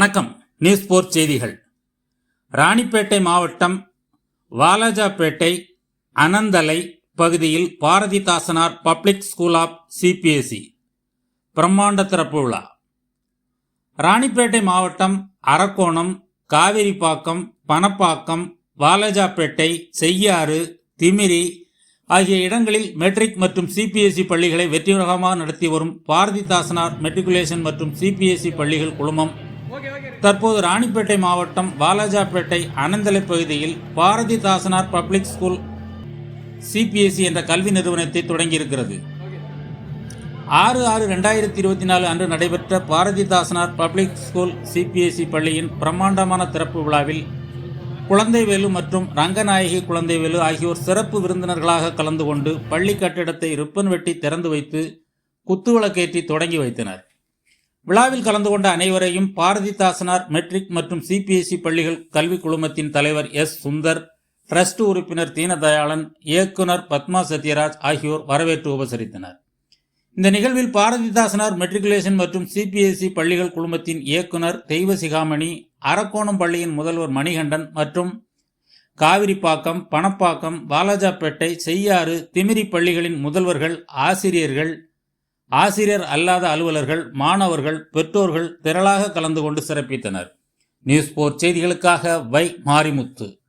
வணக்கம். நியூஸ் போர் செய்திகள். ராணிப்பேட்டை மாவட்டம் வாலாஜாப்பேட்டை அனந்தலை பகுதியில் Bharathidasanar public school of CBSE பிரம்மாண்ட திறப்பு விழா. ராணிப்பேட்டை மாவட்டம் அரக்கோணம் காவிரிப்பாக்கம் பணப்பாக்கம் வாலாஜாப்பேட்டை செய்யாறு திமிரி ஆகிய இடங்களில் மெட்ரிக் மற்றும் சிபிஎஸ்இ பள்ளிகளை வெற்றிகரமாக நடத்தி வரும் பாரதிதாசனார் மெட்ரிகுலேஷன் மற்றும் சிபிஎஸ்இ பள்ளிகள் குழுமம் தற்போது ராணிப்பேட்டை மாவட்டம் வாலாஜாப்பேட்டை அனந்தலை பகுதியில் பாரதிதாசனார் பப்ளிக் ஸ்கூல் சிபிஎஸ்சி என்ற கல்வி நிறுவனத்தை தொடங்கியிருக்கிறது. ஆறு ஆறு ரெண்டாயிரத்தி இருபத்தி நாலு அன்று நடைபெற்ற பாரதிதாசனார் பப்ளிக் ஸ்கூல் சிபிஎஸ்சி பள்ளியின் பிரம்மாண்டமான திறப்பு விழாவில் குழந்தைவேலு மற்றும் ரங்கநாயகி குழந்தைவேலு ஆகியோர் சிறப்பு விருந்தினர்களாக கலந்து கொண்டு பள்ளி கட்டிடத்தை ரிப்பன் வெட்டி திறந்து வைத்து குத்துவிளக்கேற்றி தொடங்கி வைத்தனர். விழாவில் கலந்து கொண்ட அனைவரையும் பாரதிதாசனார் மெட்ரிக் மற்றும் சிபிஎஸ்இ பள்ளிகள் கல்விக் குழுமத்தின் தலைவர் எஸ். சுந்தர் ட்ரஸ்ட் உறுப்பினர் தீனதயாளன் இயக்குனர் பத்மா சத்யராஜ் ஆகியோர் வரவேற்று உபசரித்தனர். இந்த நிகழ்வில் பாரதிதாசனார் மெட்ரிகுலேஷன் மற்றும் சிபிஎஸ்இ பள்ளிகள் குழுமத்தின் இயக்குனர் தெய்வ சிகாமணி அரக்கோணம் பள்ளியின் முதல்வர் மணிகண்டன் மற்றும் காவிரிப்பாக்கம் பணப்பாக்கம் பாலாஜாப்பேட்டை செய்யாறு திமிரி பள்ளிகளின் முதல்வர்கள் ஆசிரியர்கள் ஆசிரியர் அல்லாத அலுவலர்கள் மாணவர்கள் பெற்றோர்கள் திரளாக கலந்து கொண்டு சிறப்பித்தனர். நியூஸ்போர்ட் செய்திகளுக்காக வை மாரிமுத்து.